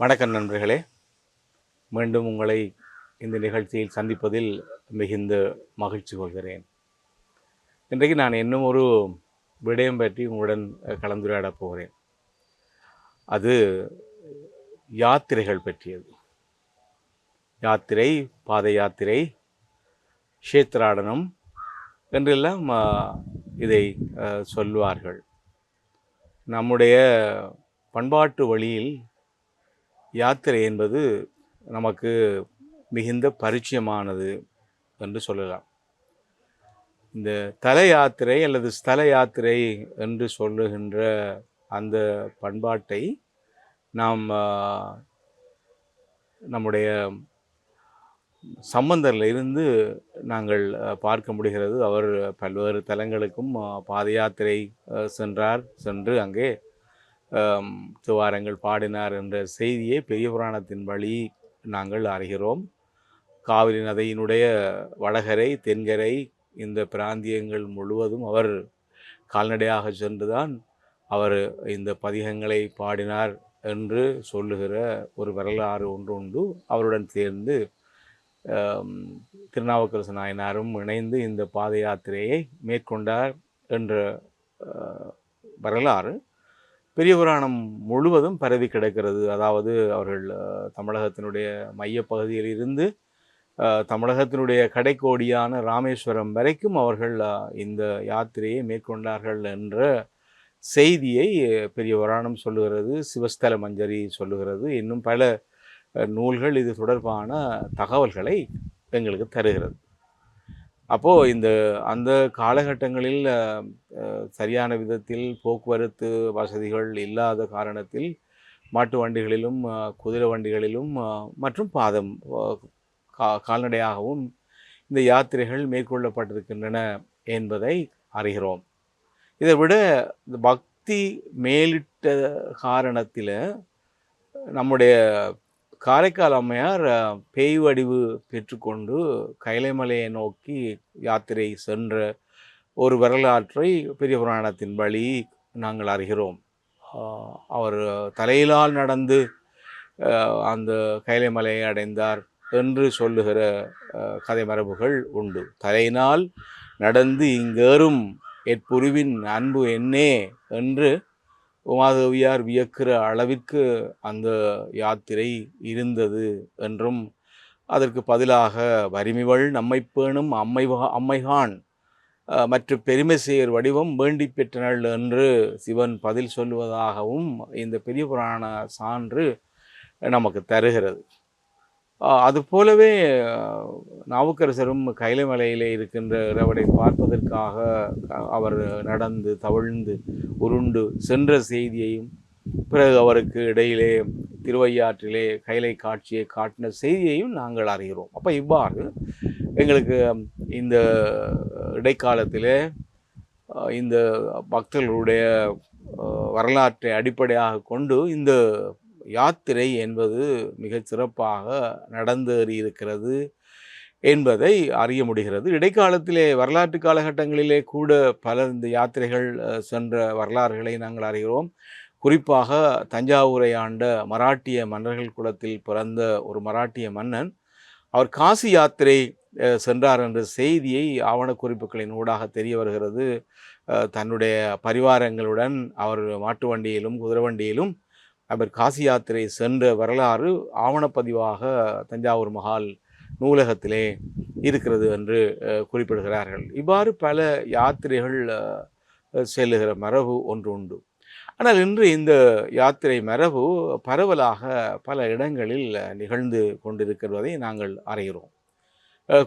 வணக்கம் நண்பர்களே. மீண்டும் உங்களை இந்த நிகழ்ச்சியில் சந்திப்பதில் மிகுந்த மகிழ்ச்சி கொள்கிறேன். இன்றைக்கு நான் இன்னும் ஒரு விடயம் பற்றி உங்களுடன் கலந்துரையாடப் போகிறேன். அது யாத்திரைகள் பற்றியது. யாத்திரை பாத யாத்திரை க்ஷேத்ராடனம் என்றெல்லாம் இதை சொல்வார்கள். நம்முடைய பண்பாட்டு வழியில் யாத்திரை என்பது நமக்கு மிகுந்த பரிச்சயமானது என்று சொல்லலாம். இந்த தல யாத்திரை அல்லது ஸ்தல யாத்திரை என்று சொல்லுகின்ற அந்த பண்பாட்டை நாம் நம்முடைய சம்பந்தரில் இருந்து நாங்கள் பார்க்க முடிகிறது. அவர் பல்வேறு தலங்களுக்கும் பாதயாத்திரை பாத யாத்திரை சென்றார் சென்று அங்கே துவாரங்கள் பாடினார் என்ற செய்தியை பெரிய புராணத்தின் வழி நாங்கள் அறிகிறோம். காவிரி நதியினுடைய வடகரை தென்கரை இந்த பிராந்தியங்கள் முழுவதும் அவர் கால்நடையாக சென்றுதான் அவர் இந்த பதிகங்களை பாடினார் என்று சொல்லுகிற ஒரு வரலாறு ஒன்று உண்டு. அவருடன் சேர்ந்து திருநாவுக்கரசு நாயனாரும் இணைந்து இந்த பாத யாத்திரையை மேற்கொண்டார் என்ற வரலாறு. பெரிய புராணம் முழுவதும் பரவி கிடக்கிறது. அதாவது அவர்கள் தமிழகத்தினுடைய மையப்பகுதியில் இருந்து தமிழகத்தினுடைய கடைக்கோடியான ராமேஸ்வரம் வரைக்கும் அவர்கள் இந்த யாத்திரையை மேற்கொண்டார்கள் என்ற செய்தியை பெரிய புராணம் சொல்லுகிறது சிவஸ்தல மஞ்சரி சொல்லுகிறது. இன்னும் பல நூல்கள் இது தொடர்பான தகவல்களை எங்களுக்கு தருகிறது. அப்போது இந்த அந்த காலகட்டங்களில் சரியான விதத்தில் போக்குவரத்து வசதிகள் இல்லாத காரணத்தில் மாட்டு வண்டிகளிலும் குதிரை வண்டிகளிலும் மற்றும் பாதம் கா கால்நடையாகவும் இந்த யாத்திரைகள் மேற்கொள்ளப்பட்டிருக்கின்றன என்பதை அறிகிறோம். இதை விட இந்த பக்தி மேலிட்ட காரணத்தில் நம்முடைய காரைக்கால் அம்மையார் பேய் வடிவு பெற்றுக்கொண்டு கைலைமலையை நோக்கி யாத்திரை சென்ற ஒரு வரலாற்றை பெரிய புராணத்தின் வழி நாங்கள் அறிகிறோம். அவர் தலையிலால் நடந்து அந்த கைலைமலையை அடைந்தார் என்று சொல்லுகிற கதை மரபுகள் உண்டு. தலையினால் நடந்து இங்கேறும் எட்புருவின் அன்பு என்னே என்று உமாதேவியார் வியக்கிற அளவிற்கு அந்த யாத்திரை இருந்தது என்றும் அதற்கு பதிலாக வரிமிவள் நம்மை பேணும் அம்மை அம்மைகான் மற்ற பெருமை வடிவம் வேண்டி பெற்றனள் என்று சிவன் பதில் சொல்லுவதாகவும் இந்த பெரிய புராண சான்று நமக்கு தருகிறது. அது அதுபோலவே அஹ், நாவுக்கரசரும் கைலைமலையிலே இருக்கின்ற இறைவனை பார்ப்பதற்காக அவர் நடந்து தவழ்ந்து உருண்டு சென்ற செய்தியையும் பிறகு அவருக்கு இடையிலே திருவையாற்றிலே கைலை காட்சியை காட்டின செய்தியையும் நாங்கள் அறிகிறோம். அப்போ இவ்வாறு எங்களுக்கு இந்த இடைக்காலத்திலே இந்த பக்தர்களுடைய வரலாற்றை அடிப்படையாக கொண்டு இந்த யாத்திரை என்பது மிகச் சிறப்பாக நடந்தேறி இருக்கிறது என்பதை அறிய முடிகிறது. இடைக்காலத்திலே வரலாற்று காலகட்டங்களிலே கூட பல இந்த யாத்திரைகள் சென்ற வரலாறுகளை நாங்கள் அறிகிறோம். குறிப்பாக தஞ்சாவூரை ஆண்ட மராட்டிய மன்னர்கள் குலத்தில் பிறந்த ஒரு மராட்டிய மன்னன் அவர் காசி யாத்திரை சென்றார் என்ற செய்தியை ஆவணக்குறிப்புகளின் ஊடாக தெரிய வருகிறது. தன்னுடைய பரிவாரங்களுடன் அவர் மாட்டு வண்டியிலும் குதிரை வண்டியிலும் அவர் காசி யாத்திரை சென்ற வரலாறு ஆவணப்பதிவாக தஞ்சாவூர் மஹால் நூலகத்திலே இருக்கிறது என்று குறிப்பிடுகிறார்கள். இவ்வாறு பல யாத்திரைகள் செல்லுகிற மரபு ஒன்று உண்டு. ஆனால் இன்று இந்த யாத்திரை மரபு பரவலாக பல இடங்களில் நிகழ்ந்து கொண்டிருக்கிறதை நாங்கள் அறிகிறோம்.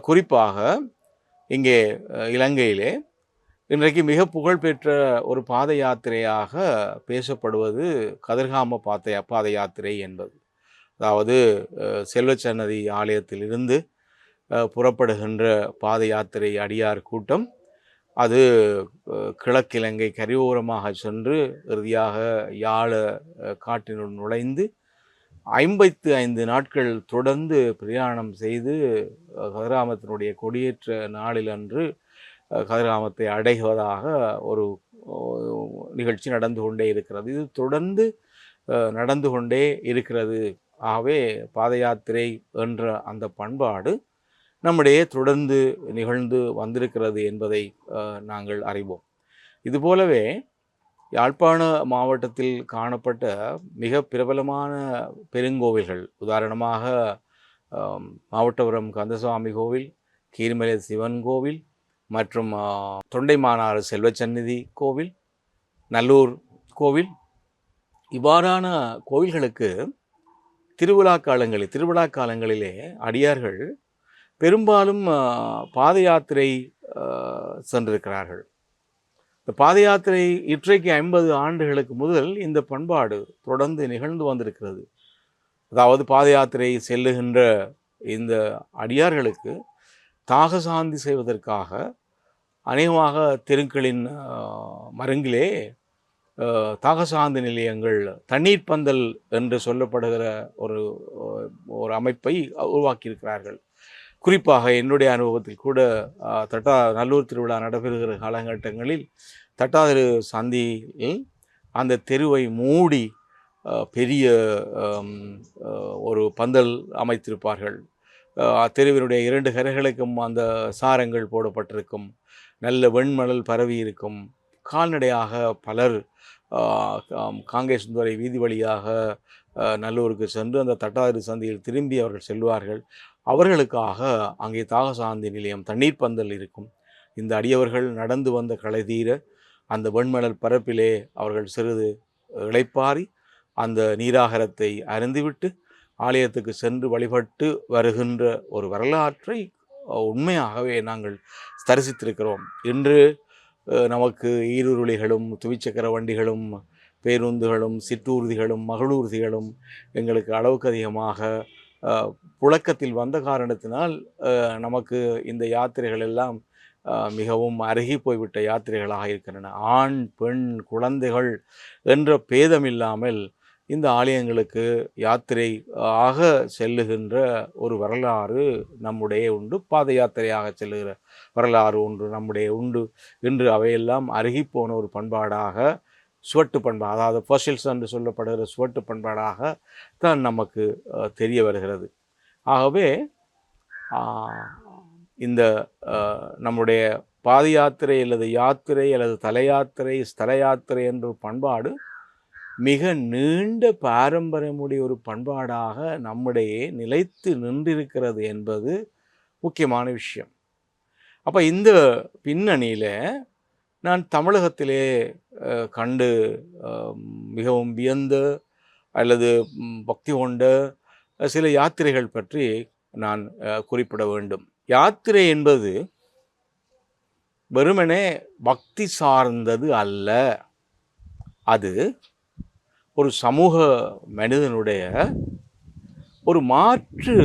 குறிப்பாக இங்கே இலங்கையிலே இன்றைக்கு மிக புகழ்பெற்ற ஒரு பாத யாத்திரையாக பேசப்படுவது கதிர்காம பாத பாத யாத்திரை என்பது. அதாவது செல்வச்சன்னதி ஆலயத்திலிருந்து புறப்படுகின்ற பாத யாத்திரை அடியார் கூட்டம். அது கிழக்கிலங்கை கரையோரமாக சென்று இறுதியாக யாழ காட்டினுள் நுழைந்து ஐம்பத்து ஐந்து நாட்கள் தொடர்ந்து பிரயாணம் செய்து கதிராமத்தினுடைய கொடியேற்ற நாளிலன்று அன்று கதிராமத்தை அடைவதாக ஒரு நிகழ்ச்சி நடந்து கொண்டே இருக்கிறது. இது தொடர்ந்து நடந்து கொண்டே இருக்கிறது. ஆகவே பாத யாத்திரை என்ற அந்த பண்பாடு நம்மிடையே தொடர்ந்து நிகழ்ந்து வந்திருக்கிறது என்பதை நாங்கள் அறிவோம். இதுபோலவே யாழ்ப்பாண மாவட்டத்தில் காணப்பட்ட மிக பிரபலமான பெருங்கோவில்கள் உதாரணமாக மாவட்டபுரம் கந்தசுவாமி கோவில் கீழ்மலை சிவன் கோவில் மற்றும் ஆ, தொண்டைமானாறு செல்வச்சந்நிதி கோவில் நல்லூர் கோவில். இவ்வாறான கோவில்களுக்கு திருவிழா காலங்களில் திருவிழா காலங்களிலே அடியார்கள் பெரும்பாலும் பாத யாத்திரை சென்றிருக்கிறார்கள். இந்த பாத யாத்திரை இற்றைக்கு ஐம்பது ஆண்டுகளுக்கு முதல் இந்த பண்பாடு தொடர்ந்து நிகழ்ந்து வந்திருக்கிறது. அதாவது பாத யாத்திரை செல்லுகின்ற இந்த அடியார்களுக்கு தாக சாந்தி செய்வதற்காக அநேகமாக தெருக்களின் மருங்கிலே தாகசாந்தி நிலையங்கள் தண்ணீர் பந்தல் என்று சொல்லப்படுகிற ஒரு ஒரு அமைப்பை உருவாக்கியிருக்கிறார்கள். குறிப்பாக என்னுடைய அனுபவத்தில் கூட தட்டா நல்லூர் திருவிழா நடைபெறுகிற காலகட்டங்களில் தட்டாதிரு சந்தியில் அந்த தெருவை மூடி பெரிய ஒரு பந்தல் அமைத்திருப்பார்கள். தெருவினுடைய இரண்டு கரைகளுக்கும் அந்த சாரங்கள் போடப்பட்டிருக்கும். நல்ல வெண்மணல் பரவி இருக்கும். கால்நடையாக பலர் காங்கே சுந்தரை வீதி வழியாக நல்லூருக்கு சென்று அந்த தட்டாறு சந்தையில் திரும்பி அவர்கள் செல்வார்கள். அவர்களுக்காக அங்கே தாகசாந்தி நிலையம் தண்ணீர் பந்தல் இருக்கும். இந்த அடியவர்கள் நடந்து வந்த களைதீர அந்த வெண்மணல் பரப்பிலே அவர்கள் சிறிது இளைப்பாரி அந்த நீராகரத்தை அருந்துவிட்டு ஆலயத்துக்கு சென்று வழிபட்டு வருகின்ற ஒரு வரலாற்றை உண்மையாகவே நாங்கள் தரிசித்திருக்கிறோம். இன்று நமக்கு ஈருருளிகளும் துவிச்சக்கர வண்டிகளும் பேருந்துகளும் சிற்றூர்திகளும் மகளூர்திகளும் எங்களுக்கு அளவுக்கு அதிகமாக புழக்கத்தில் வந்த காரணத்தினால் நமக்கு இந்த யாத்திரைகள் எல்லாம் மிகவும் அருகி போய்விட்ட யாத்திரைகளாக இருக்கின்றன. ஆண் பெண் குழந்தைகள் என்ற பேதமில்லாமல் இந்த ஆலயங்களுக்கு யாத்திரை ஆக செல்லுகின்ற ஒரு வரலாறு நம்முடைய உண்டு. பாத யாத்திரையாக செல்லுகிற வரலாறு ஒன்று நம்முடைய உண்டு இன்று அவையெல்லாம் அருகிப்போன ஒரு பண்பாடாக சுவட்டு பண்பாடு அதாவது ஃபோசில்ஸ் என்று சொல்லப்படுகிற சுவட்டு பண்பாடாக தான் நமக்கு தெரிய வருகிறது. ஆகவே இந்த நம்முடைய பாத யாத்திரை அல்லது யாத்திரை அல்லது தலையாத்திரை ஸ்தல யாத்திரை என்ற பண்பாடு மிக நீண்ட பாரம்பரியமுடைய ஒரு பண்பாடாக நம்முடைய நிலைத்து நின்றிருக்கிறது என்பது முக்கியமான விஷயம். அப்போ இந்த பின்னணியில் நான் தமிழகத்திலே கண்டு மிகவும் வியந்த அல்லது பக்தி கொண்ட சில யாத்திரைகள் பற்றி நான் குறிப்பிட வேண்டும். யாத்திரை என்பது வெறுமனே பக்தி சார்ந்தது அல்ல. அது ஒரு சமூக மனிதனுடைய ஒரு மாற்று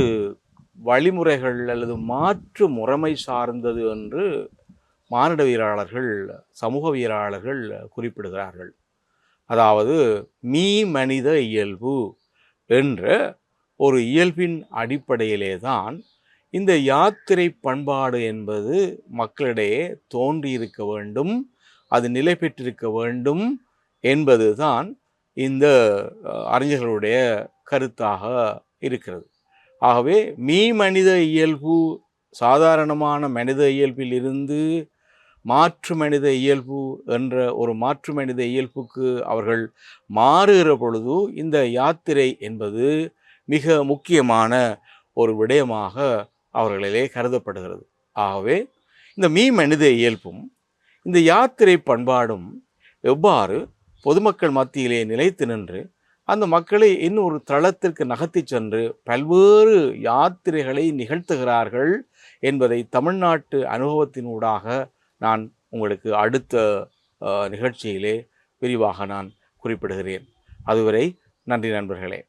வழிமுறைகள் அல்லது மாற்று முறைமை சார்ந்தது என்று மானிடவியலாளர்கள் சமூகவியலாளர்கள் குறிப்பிடுகிறார்கள். அதாவது மீ மனித இயல்பு என்ற ஒரு இயல்பின் அடிப்படையிலே தான் இந்த யாத்திரை பண்பாடு என்பது மக்களிடையே தோன்றியிருக்க வேண்டும் அது நிலை பெற்றிருக்க வேண்டும் என்பதுதான் இந்த அறிஞர்களுடைய கருத்தாக இருக்கிறது. ஆகவே மீ மனித இயல்பு சாதாரணமான மனித இயல்பில் இருந்து மாற்று மனித இயல்பு என்ற ஒரு மாற்று மனித இயல்புக்கு அவர்கள் மாறுகிற பொழுது இந்த யாத்திரை என்பது மிக முக்கியமான ஒரு விடயமாக அவர்களிலே கருதப்படுகிறது. ஆகவே இந்த மீ மனித இயல்பும் இந்த யாத்திரை பண்பாடும் எவ்வாறு பொதுமக்கள் மத்தியிலே நிலைத்து நின்று அந்த மக்களை இன்னும் ஒரு தளத்திற்கு நகர்த்திச் சென்று பல்வேறு யாத்திரைகளை நிகழ்த்துகிறார்கள் என்பதை தமிழ்நாட்டு அனுபவத்தினூடாக நான் உங்களுக்கு அடுத்த நிகழ்ச்சியிலே விரிவாக நான் குறிப்பிடுகிறேன். அதுவரை நன்றி நண்பர்களே.